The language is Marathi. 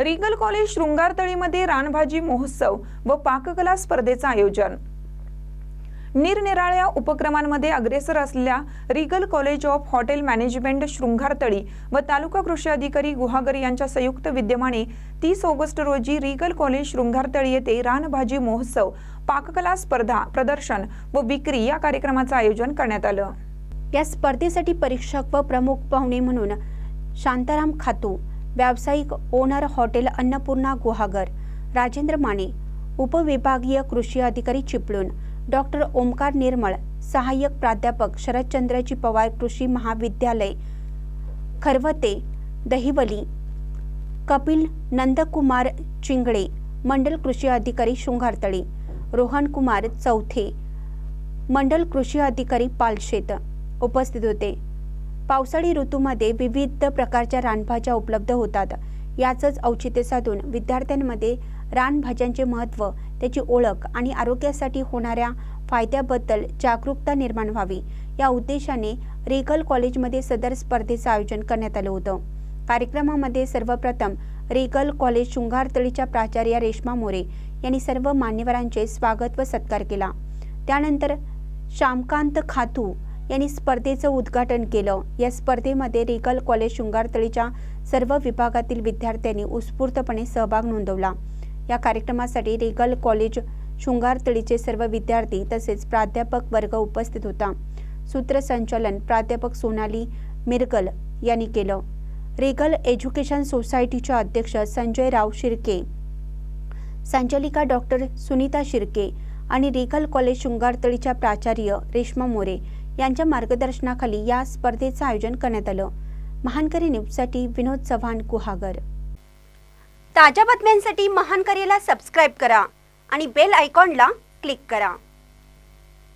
रिगल कॉलेज शृंगारतळीमध्ये रानभाजी महोत्सव व पाककला स्पर्धेचं आयोजन. निरनिराळ्या उपक्रमांमध्ये अग्रेसर असलेल्या Regal College of Hotel Management Shringartali व तालुका कृषी अधिकारी गुहागर यांच्या संयुक्त विद्यमाने तीस ऑगस्ट रोजी रिगल कॉलेज शृंगारतळी येथे रानभाजी महोत्सव पाककला स्पर्धा प्रदर्शन व विक्री या कार्यक्रमाचं आयोजन करण्यात आलं. या स्पर्धेसाठी परीक्षक व प्रमुख पाहुणे म्हणून शांताराम खातू व्यावसायिक ओनर हॉटेल अन्नपूर्णा गुहागर राजेंद्र माने उपविभागीय कृषी अधिकारी चिपळूण डॉक्टर ओमकार निर्मळ सहाय्यक प्राध्यापक शरदचंद्रजी पवार कृषी महाविद्यालय खरवते दहिवली कपिल नंदकुमार चिंगळे मंडल कृषी अधिकारी शृंगारतळे रोहन कुमार चौथे मंडल कृषी अधिकारी पालशेत उपस्थित होते. पावसाळी ऋतूमध्ये विविध प्रकारच्या रानभाज्या उपलब्ध होतात. याचंच औचित्य साधून विद्यार्थ्यांमध्ये रानभाज्यांचे महत्त्व त्याची ओळख आणि आरोग्यासाठी होणाऱ्या फायद्याबद्दल जागरूकता निर्माण व्हावी. या उद्देशाने रेगल कॉलेजमध्ये सदर स्पर्धेचं आयोजन करण्यात आलं होतं. कार्यक्रमामध्ये सर्वप्रथम रेगल कॉलेज शृंगारतळीच्या प्राचार्या रेश्मा मोरे यांनी सर्व मान्यवरांचे स्वागत व सत्कार केला. त्यानंतर श्यामकांत खातू यांनी स्पर्धेचं उद्घाटन केलं. या स्पर्धेमध्ये रिगल कॉलेज शृंगारतळीच्या सर्व विभागातील विद्यार्थ्यांनी उत्स्फूर्तपणे सहभाग नोंदवला. या कार्यक्रमासाठी रिगल कॉलेज शृंगारतळीचे सर्व विद्यार्थी तसेच प्राध्यापक वर्ग उपस्थित होता. सूत्रसंचालन प्राध्यापक सोनाली मिरगल यांनी केलं. रेगल एज्युकेशन सोसायटीच्या अध्यक्ष संजय राव शिर्के संचालिका डॉक्टर सुनीता शिर्के आणि रेगल कॉलेज शृंगारतळीच्या प्राचार्य रेश्मा मोरे यांच्या मार्गदर्शनाखाली या स्पर्धेचं आयोजन करण्यात आलं. महानकरी न्यूजसाठी विनोद चव्हाण गुहागर. ताज्या बातम्यांसाठी महानकरीला सबस्क्राईब करा आणि बेल आयकॉनला क्लिक करा.